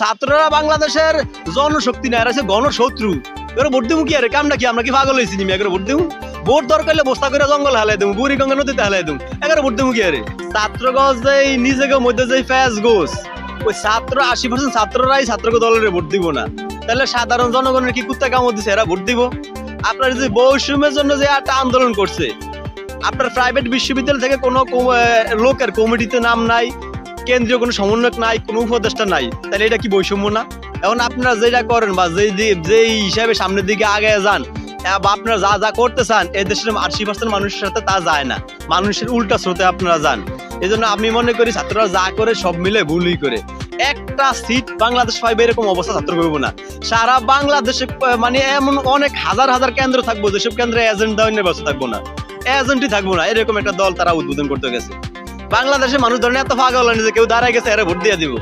ছাত্ররা বাংলাদেশের জনশক্তি না এরা গণশত্রু। এরা ভোট দেবো কি আরে? কামটা কি? আমরা কি পাগল হয়েছি নিমি? এগারো ভোট দেবো। ভোট দরকার বস্তা করে জঙ্গল হালাই দেবো বুড়ি গঙ্গা নদীতে হালাই দেবো। এগারো ভোট দেবো কি আরে? ছাত্রগঞ্জ যে নিজেকে মধ্যে যে ফ্যাস গোস, ওই ছাত্র আশি পার্সেন্ট ছাত্ররাই ছাত্রকে দলের ভোট দিব না। তাহলে সাধারণ জনগণের কি কুত্তা কামড় দিছে? এরা ভোট দিব। আপনার যে বৈষম্যের জন্য যে একটা আন্দোলন করছে, আপনার প্রাইভেট বিশ্ববিদ্যালয় থেকে কোনো লোকের কমিটিতে নাম নাই কেন্দ্রীয় কোনো সমন্বয়ক নাই, কোনো উপদেষ্টা নাই, তাহলে এটা কি বৈষম্য না? এখন আপনারা যেটা করেন বা যেই যেই হিসাবে সামনের দিকে আগে যান বা আপনারা যা যা করতে চান, এই দেশের আশি পার্সেন্ট মানুষের সাথে তা যায় না। মানুষের উল্টা স্রোতে আপনারা যান। এই জন্য আমি মনে করি ছাত্ররা যা করে সব মিলে ভুলই করে। একটা সিট বাংলাদেশ পাইবে এরকম অবস্থা ছাত্র করব না। সারা বাংলাদেশে মানে এমন অনেক হাজার হাজার কেন্দ্র থাকব, যেসব কেন্দ্রে এজেন্ট দেওয়ার ব্যবস্থা থাকব না। এজেন্টই থাকব না, এরকম একটা দল তারা উদ্বোধন করতে গেছে। বাংলাদেশে মানুষ ধরেন এত পাগল হয়নি যে কেউ দাঁড়ায় গেছে এরা ভোট দিয়ে দিব।